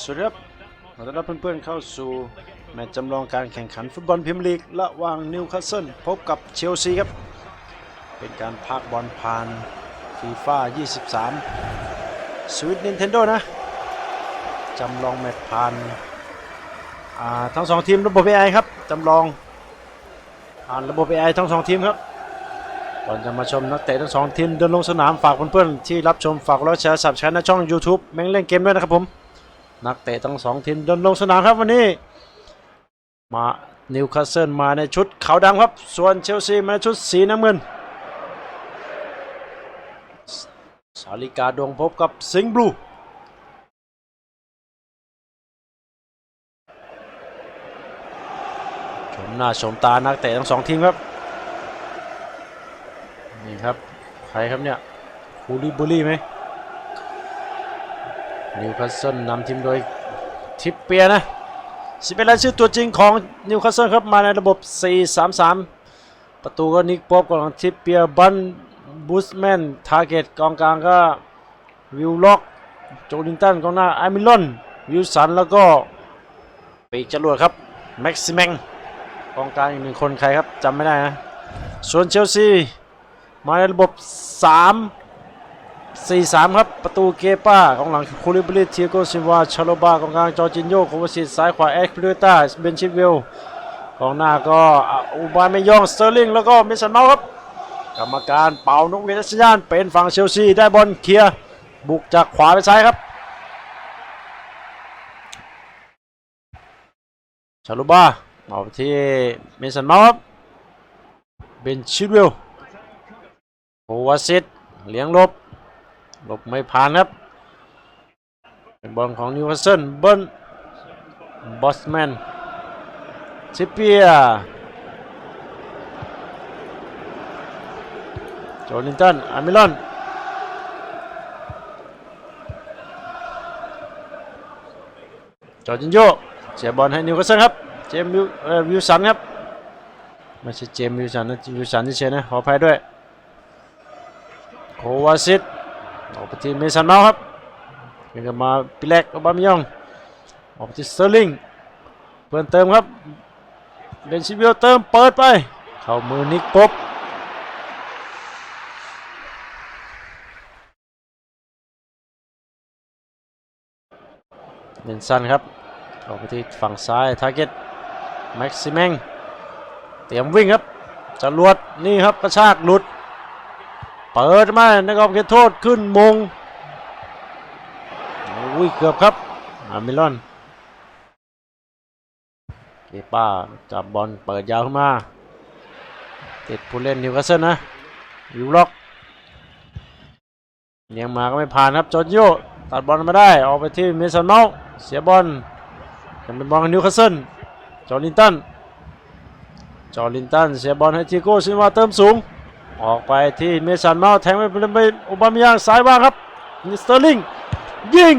สวัสดีครับขอต้อนรับเพื่อนๆเข้าสู่แมตช์จำลองการแข่งขันฟุตบอลพรีเมียร์ลีกระหว่างนิวคาสเซิลพบกับเชลซีครับ เป็นการพากบอลผ่านฟีฟ่า23 สวิตนินเทนโดนะ จำลองแมตช์ผ่านาทั้งสองทีมระบบ AI ครับ จำลองผ่านระบบ AI ทั้งสองทีมครับก่อนจะมาชมนักเตะทั้งสองทีมเดินลงสนามฝากเพื่อนๆที่รับชมฝากกดไลค์แชร์สับแชร์ในช่อง YouTube แม่งเล่นเกมด้วยนะครับผม นักเตะทั้งสองทีมเดินลงสนามครับวันนี้ มานิวคาสเซิลมาในชุดขาวดำครับ ส่วนเชลซีมาในชุดสีน้ำเงิน สาลิกาดวงพบกับสิงห์บลูชมหน้าชมตานักเตะทั้งสองทีมครับ นี่ครับ ใครครับเนี่ยคูลิบุลี่ไหม นิวคาสเซิลนำทีมโดยทิปเปียนะสิเป็นรายชื่อตัวจริงของนิวคาสเซิลครับมาในระบบ 4-3-3 ประตูก็นิกป๊อบกองหลังทิปเปียบันบูสแมนทาร์เก็ตกองกลางก็วิลล็อกโจลินตันกองหน้าไอมิลอนวิลสันแล้วก็ปีกจรวดครับแม็กซิแมงกองกลางอีกหนึ่งคนใครครับจำไม่ได้นะส่วนเชลซีมาในระบบ 3 4 3 ครับ ประตูเกป้าของหลังคูลิบริเทียโกซิวาชาโลบากองกลางจอจินโยโควาซิตซ้ายขวาเอ็กซ์พิต้าเบนชิเวลกองหน้าก็อูบานเมยองสเตอร์ลิงแล้วก็มิสันเมาครับ กรรมการเป่านกเวียนสัญญาณเป็นฝั่งเชลซีได้บอลเคลียร์บุกจากขวาไปซ้ายครับชาลูบาเอาไปที่เมสันเมาครับเบนชิเวลโควาซิตเลี้ยงลบ หลบไม่ผ่านครับ เป็นบอลของนิวคาสเซิลเบิ้ลบอสแมนซิเปียโจลินตันอามิลอนจอร์จินโยเสียบอลให้นิวคาสเซิลครับ เจมวิววิวสันครับ ไม่ใช่เจมวิวสันนะวิวสันที่เชยนะขออภัยด้วยโควาซิต ออกไปที่เมสันเมาครับเปลี่ยนกลับมาปิเล็กอบามยองออกไปที่เตอร์ลิงเพิ่มเติมครับเบนชิวิลเติมเปิดไป เข้ามือนิกป๊บเบนสันครับออกไปที่ฝั่งซ้ายทาร์เก็ตแม็กซิแมงเตรียมวิ่งครับจรวดนี่ครับกระชากหลุด เปิดมาในกรอบเขตโทษขึ้นมงอุ้ยเกือบครับอามิลอนเกป้าจับบอลเปิดยาวขึ้นมาติดผู้เล่นนิวคาสเซิลนะวิวล็อกเลี้ยงมาก็ไม่ผ่านครับจอร์จิโยตัดบอลมาได้ ออกไปที่เมสันเมาเสียบอลยังเป็นบอลของนิวคาสเซิลจอร์ลินตันจอร์ลินตันเสียบอลให้ทีโก้ซินวาเติมสูง ออกไปที่เมสันเมาแทงไปเป็นไปโอบามายางซ้ายว่างครับนี่สเตอร์ลิงยิง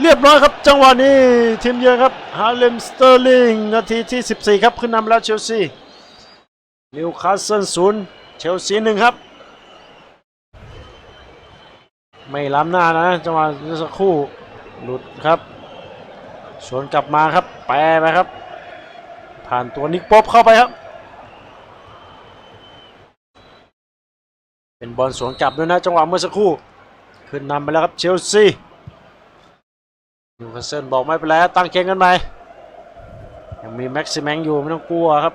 เรียบร้อยครับจังหวะนี้ทีมเยือนครับฮาเลมสเตอร์ลิงนาทีที่ 14 ครับขึ้นนำแล้วเชลซีนิวคาสเซิลศูนย์เชลซีหนึ่งครับ ไม่ล้ำหน้านะจังหวะนี้สักครู่หลุดครับสวนกลับมาครับแปรไปครับ ผ่านตัวนิกป๊อบเข้าไปครับ เป็นบอลสวนกลับด้วยนะจังหวะเมื่อสักครู่ ขึ้นนำไปแล้วครับเชลซีนิวคาสเซิลบอกไม่เป็นไรตั้งเกมกันใหม่ยังมีแม็กซิแมงอยู่ไม่ต้องกลัวครับ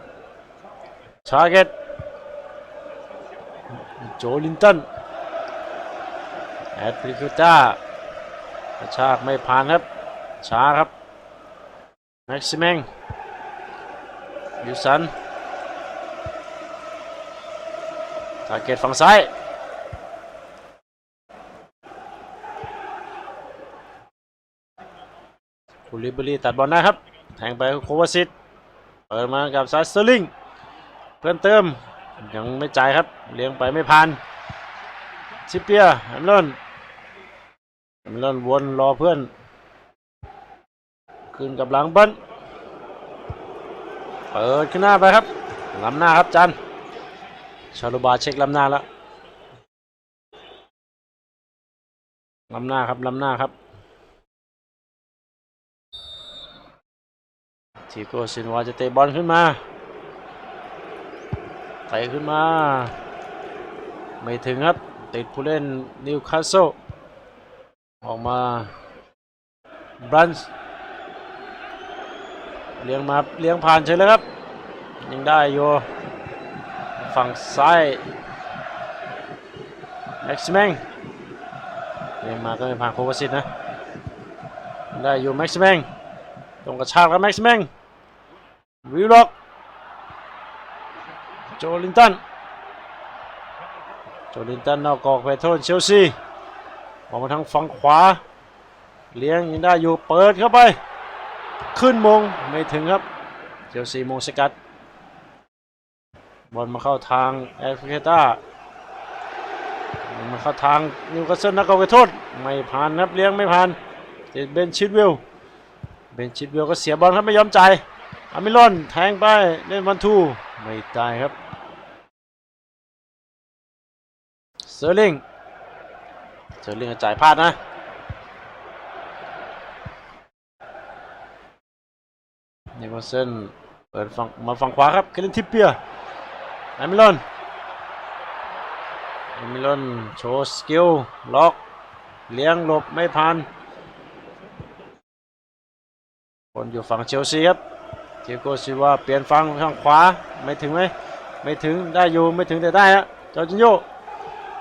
ชาเกตโจลินตันแอดพริคิต้ากระชากไม่ผ่านครับ ช้าครับแม็กซิแมงยูสันทาร์เก็ตฝั่งซ้าย คูลิบรีตัดบอลได้ครับ แทงไปโควาซิตเปิดมากับซาสเตอร์ลิง เพิ่มเติม ยังไม่จ่ายครับ เลี้ยงไปไม่ผ่านซิเปียแฮมลอนแฮมลอนวนรอเพื่อน ขึ้นกับหลังเบิ้ลเปิดขึ้นหน้าไปครับล้ำหน้าครับจันชาลูบาเช็คล้ำหน้าแล้วล้ำหน้าครับล้ำหน้าครับ ทีโกซินวาจะเตะบอลขึ้นมาเตะขึ้นมา ไม่ถึงครับ ติดผู้เล่นนิวคาสเซิลออกมาบรันส์เลี้ยงมาเลี้ยงผ่านเฉยเลยครับ ยังได้อยู่ฝั่งซ้ายแม็กซ์แมงเลี้ยงมาก็ไม่ผ่านโควาซิตนะ ได้อยู่แม็กซ์แมงตรงกระชากครับแม็กซ์แมง วิลล็อกโจลินตันโจลินตันนอกกอกไปโทษเชลซีออกมาทางฝั่งขวา เลี้ยงยังได้อยู่เปิดเข้าไป ขึ้นมงไม่ถึงครับเชลซีมงสกัดบอลมาเข้าทางแอฟริกาตามาเข้าทางนิวคาสเซิลนักกอกไปโทษ ไม่ผ่านครับเลี้ยงไม่ผ่านติดเบนชิดวิลเบนชิดวิลก็เสียบอลครับไม่ยอมใจ อามิลอนแทงไปเล่นวันทูไม่ตายครับเซอร์ลิงเซอร์ลิงจ่ายพลาดนะนิโคลเซนเปิดฝั่งมาฝั่งขวาครับเคลินทิปเปียไอมิลอนไอมิลอนโชว์สกิลล็อกเลี้ยงหลบไม่ผ่านคนอยู่ฝั่งเชลซีครับ เทโกซิว่าเปลี่ยนฝั่งข้างขวาไม่ถึงไหมไม่ถึงได้อยู่ไม่ถึงแต่ได้ฮะจอร์จินโย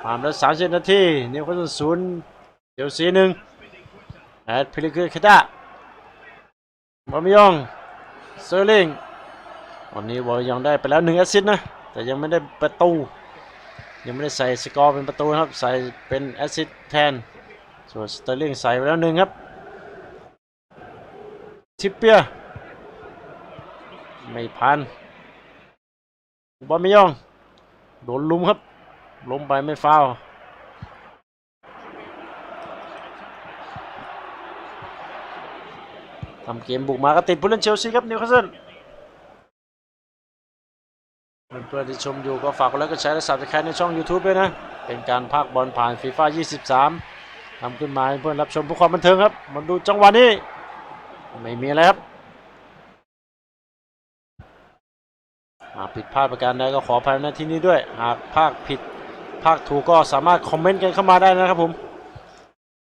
ผ่านไปแล้วสามสิบนาทีนิวคาสเซิลศูนย์เชลซีหนึ่งแอดพิลิคือคดาบอมยองเซอร์ลิงวันนี้บอลยองได้ไปแล้วหนึ่งแอสซิสนะแต่ยังไม่ได้ประตู ยังไม่ได้ใส่สกอร์เป็นประตูครับใส่เป็นแอสซิสแทนส่วนสเตอร์ลิงใส่ไปแล้วหนึ่งครับทิปเปีย ไม่พันบอลไม่ย่อง โดนลุมครับ ล้มไปไม่ฟาวทำเกมบุกมาก็ติดผู้เล่นเชลซีครับนิวคาสเซิลเพื่อนๆที่ชมอยู่ก็ฝากกดไลค์กดแชร์และสับสไครต์ในช่อง YouTube ด้วยนะ เป็นการพากบอลผ่านฟีฟ่า23ทำขึ้นมาให้เพื่อนรับชมเพื่อความบันเทิงครับ มาดูจังหวะนี้ ไม่มีอะไรครับ ผิดพลาดประการใดก็ขออภัยในที่นี้ด้วย หากภาคผิดภาคถูกก็สามารถคอมเมนต์กันเข้ามาได้นะครับผม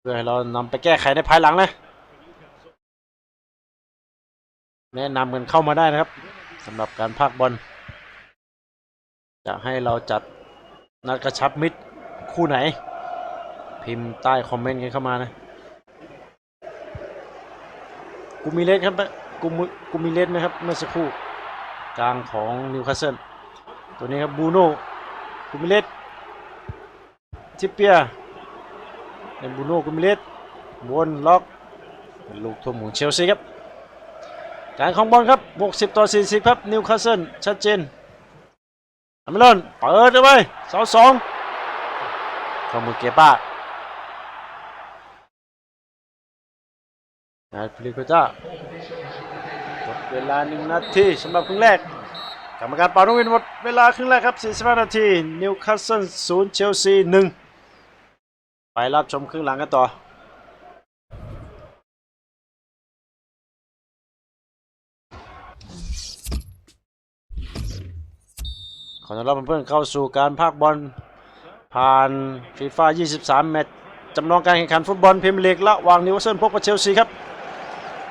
เพื่อให้เรานำไปแก้ไขในภายหลังนะแนะนำกันเข้ามาได้นะครับสำหรับการพากบอลจะให้เราจัดนัดกระชับมิตรคู่ไหน พิมพ์ใต้คอมเมนต์กันเข้ามานะกูมีเลสครับกูมิกูมีเลสไหมครับเมื่อสักครู่ กลางของนิวคาสเซิลตัวนี้ครับบูโน่กูมิเลสทิปเปียเอ็นบูโน่กุมิเลสวนล็อกเป็นลูกทุ่มของเชลซีครับการของบอลครับ 60 ต่อ 40 ครับ นิวคาสเซิลชัดเจนอเมรอนเปิดเอาไปเสาสองข้ามือเกป้านาพลิโกจ้า มดเวลาหนึ่งนาทีสำหรับครึ่งแรกกรรมการเป่าต้องวินหมดเวลาครึ่งแรกครับ45นาทีนิวคาสเซิล0เชลซี1ไปรับชมครึ่งหลังกันต่อขอต้อนรับเพื่อนๆเข้าสู่การพากบอลผ่านฟีฟ่า23 แมตช์จำลองการแข่งขันฟุตบอลพรีเมียร์ลีกระหว่างนิวคาสเซิลพบกับเชลซีครับ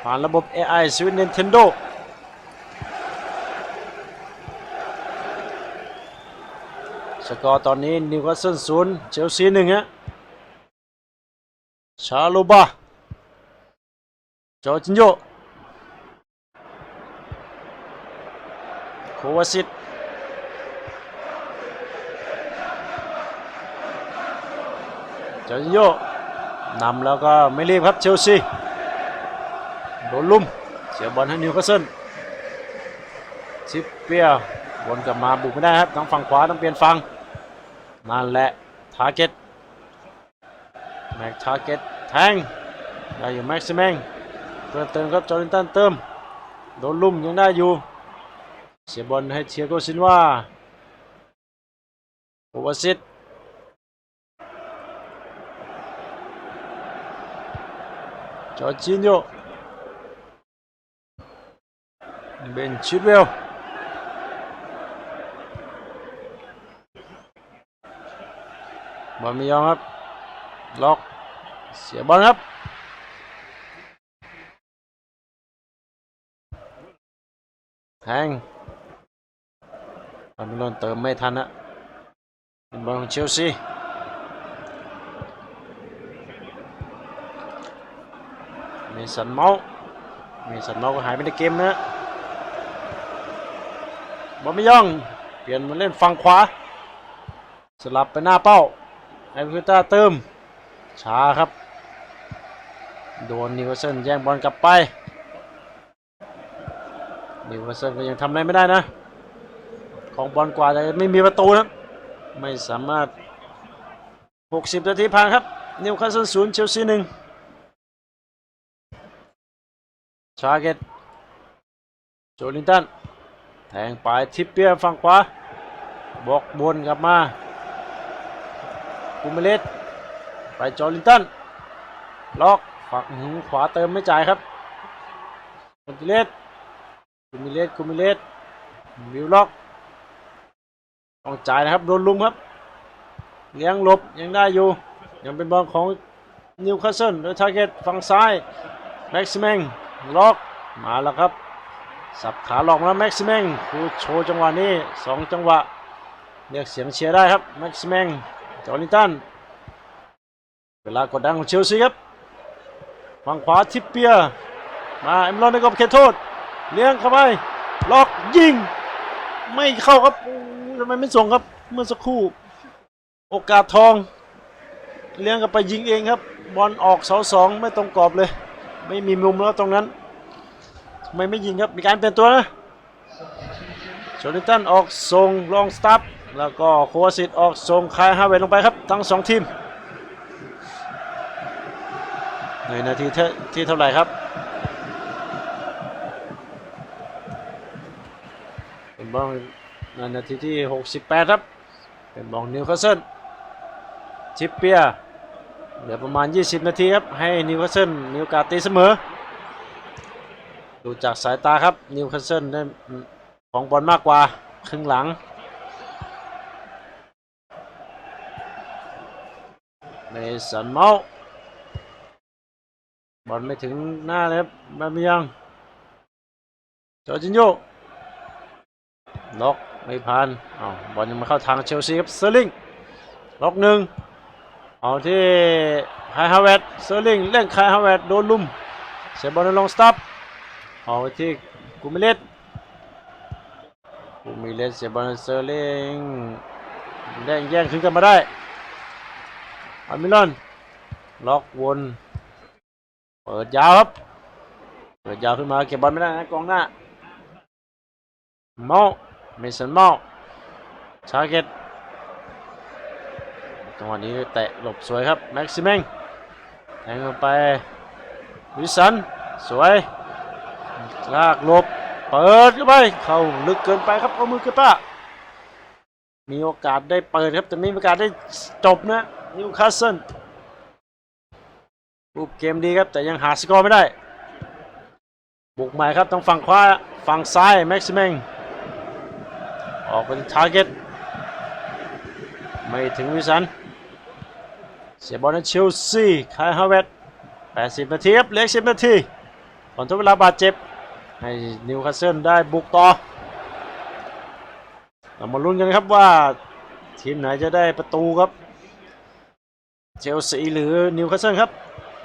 ผ่านระบบ AI สวิต Nintendo สกอร์ตอนนี้นิวคาสเซิลศูนย์เชลซีหนึ่งฮะชาลูบาจอจินโยโควาซิตจอจินโยนำแล้วก็ไม่รีบครับเชลซี โดนลุ่ม เสียบอลให้นิวคาสเซิลชิปเปียวนกลับมาบุกไม่ได้ครับทางฝั่งขวาต้องเปลี่ยนฝั่งนั่นแหละทาร์เก็ตแม็กทาร์เก็ตแทงได้อยู่แม็กซิแมงเติมเติมครับจอรินตันเติมโดนลุ่มยังได้อยู่ เสียบอลให้เทียโกซินว่าโอวาซิตจอร์จินโย เบนชิดเวลบอลไม่ยอมครับล็อกเสียบอลครั บอลไม่ย่อง เปลี่ยนมาเล่นฝั่งขวา สลับไปหน้าเป้าไอพิต้าเติม ช้าครับ โดนนิวเซิลแย่งบอลกลับไป นิวเซิลก็ยังทำอะไรไม่ได้นะ ของบอลกว่าแต่ไม่มีประตูนะ ไม่สามารถ 60 นาทีผ่านครับ นิวคาสเซิลศูนย์เชลซีหนึ่งชาเกตโจลินตัน แทงไปทิปเปียฝั่งขวาบอกบนกลับมาคูเมเลสไปโจลินตันล็อกฝั่งหขวาเติมไม่จ่ายครับคูมิเลสคูมิเลสคูมิเลสวิวล็อกต้องจ่ายนะครับโดนลุมครับเลี้ยงหลบยังได้อยู่ ยังเป็นบอลของนิวคาสเซิลโดยทาร์เก็ตฝั่งซ้ายแม็กซิเมงล็อกมาแล้วครับ สับขาหลอกมาแม็กซิเมงคูโชว์จังหวะนี้สองจังหวะเรียกเสียงเชียร์ได้ครับแม็กซิเมงจอร์ลิตันเวลากดดันของเชลซีครับฝั่งขวาทิปเปียมาเอ็มรอนในกรอบเขตโทษ เลี้ยงเข้าไปล็อกยิง ไม่เข้าครับทำไมไม่ส่งครับเมื่อสักครู่ โอกาสทอง เลี้ยงกันไปยิงเองครับ บอลออกเสาสองไม่ตรงกรอบเลย ไม่มีมุมแล้วตรงนั้น ทำไมไม่ยิงครับ มีการเปลี่ยนตัวนะโจลิตันออกส่งลองสตาร์แล้วก็โควาสิตออกส่งคายฮาเวตลงไปครับ ทั้งสองทีม ในนาทีเท่าที่เท่าไหร่ครับเป็นบอลในนาทีที่ 68 ครับ เป็นบอลนิวคาสเซิลชิปเปียเหลือประมาณ 20 นาทีครับ ให้นิวคาสเซิลมีโอกาสตีเสมอ ดูจากสายตาครับนิวคาสเซิลได้ของบอลมากกว่า ครึ่งหลัง เมสันเมาบอลไม่ถึงหน้าเลยครับบามิยังจอจินโยล็อกไม่ผ่านอาบอลยังมาเข้าทางเชลซีครับเซอร์ลิงล็อกหนึ่งเอาที่ไคฮาวเวตเซอร์ลิงเล่นไคฮาวเวตโดนลุมเสียบอลในลงสตับ เอาไปที่กูมิเลสกูมิเลสเสียบอลเซอร์ลิงแย่งแย่งขึ้นกันมาได้อามิลอนล็อกวนเปิดยาวครับเปิดยาวขึ้นมาเก็บบอลไม่ได้นะกองหน้าเมาเมสันเมาชาเกตจังหวะนี้แตะหลบสวยครับแม็กซิเมงแทงลงไปวิสันสวย ลากลบ เปิดเข้าไป เข้าลึกเกินไปครับเอามือเกป้า มีโอกาสได้เปิดครับ แต่ไม่มีโอกาสได้จบนะนิวคาสเซิลรูปเกมดีครับ แต่ยังหาสกอร์ไม่ได้ บุกใหม่ครับทางฝั่งขวาฝั่งซ้ายแม็กซิเมงออกเป็นทาร์เก็ตไม่ถึงวิสัน เสียบอลในเชลซีคายฮาวเวต80 นาทีครับเหลือ10 นาทีก่อนทดเวลาบาดเจ็บ ให้นิวคาสเซิลได้บุกต่อ เรามาลุ้นกันครับว่าทีมไหนจะได้ประตูครับ เชลซีหรือนิวคาสเซิลครับ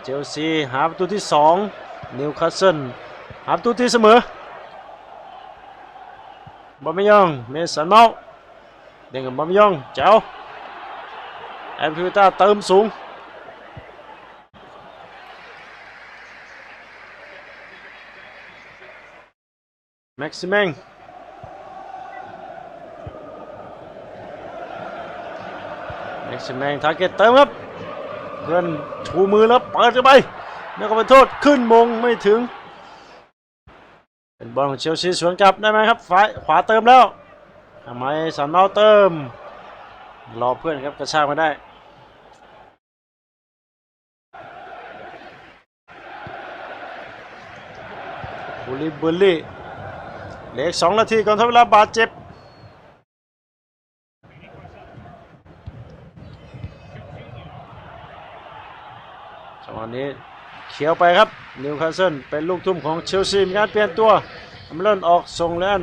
เชลซีหาประตูที่ 2 นิวคาสเซิลหาประตูที่เสมอบอมยองเมสันเมาเด้งกับบอมยองเจ้าแอมพิวต้าเติมสูง แม็กซิเมงแม็กซิเมงทาร์เก็ตเติมครับ เพื่อนชูมือแล้วเปิดเข้าไปแล้วก็ไปโทษขึ้นมงไม่ถึง เป็นบอลของเชลซีสวนกลับได้ไหมครับฝ่ายขวาเติมแล้วทำไมสันเมาเติม รอเพื่อนครับกระชากมาได้บูลลี่บูลลี่ เหลือสองนาทีก่อนทดเวลาบาดเจ็บจังหวะนี้เขียวไปครับนิวคาสเซิลเป็นลูกทุ่มของเชลซีมีการเปลี่ยนตัวอเมรอนออกส่งแล้ว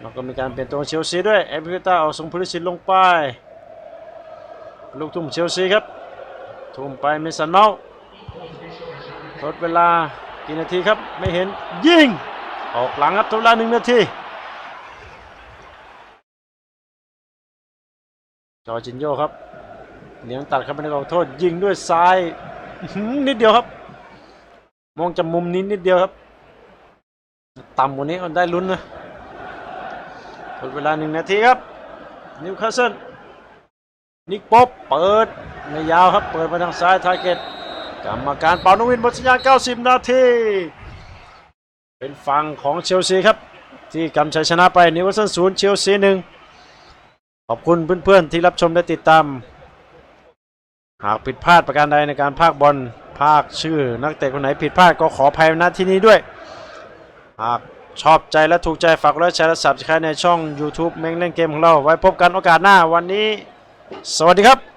แล้วก็มีการเปลี่ยนตัวเชลซีด้วยเอฟริต้าเอาส่งพุลิสิตลงไป ลูกทุ่มเชลซีครับทุ่มไปเมสันเมาส์ทดเวลากี่นาทีครับไม่เห็นยิง ออกหลังครับทดเวลาหนึ่งนาทีจอจินโยครับเลี้ยงตัดเข้าไปในกอบโทษ ยิงด้วยซ้ายนิดเดียวครับ มองจากมุมนี้นิดเดียวครับ ต่ำกว่านี้มันได้ลุ้นนะหมดเวลาหนึ่งนาทีครับ นิวคาสเซิลนิกป๊อบเปิดไม่ยาวครับ เปิดไปทางซ้ายทาร์เก็ตกรรมการเป่านกหวินบทสัญญา 90 นาที เป็นฝั่งของเชลซีครับ ที่กำชัยชนะไปนิวคาสเซิลศูนย์เชลซีหนึ่งขอบคุณเพื่อนๆที่รับชมและติดตาม หากผิดพลาดประการใดในการพากบอลพากชื่อนักเตะคนไหนผิดพลาดก็ขออภัยณที่นี้ด้วย หากชอบใจและถูกใจฝากไลค์แชร์และสับสไครในช่อง YouTube เม้งเล่นเกมของเรา ไว้พบกันโอกาสหน้าวันนี้ สวัสดีครับ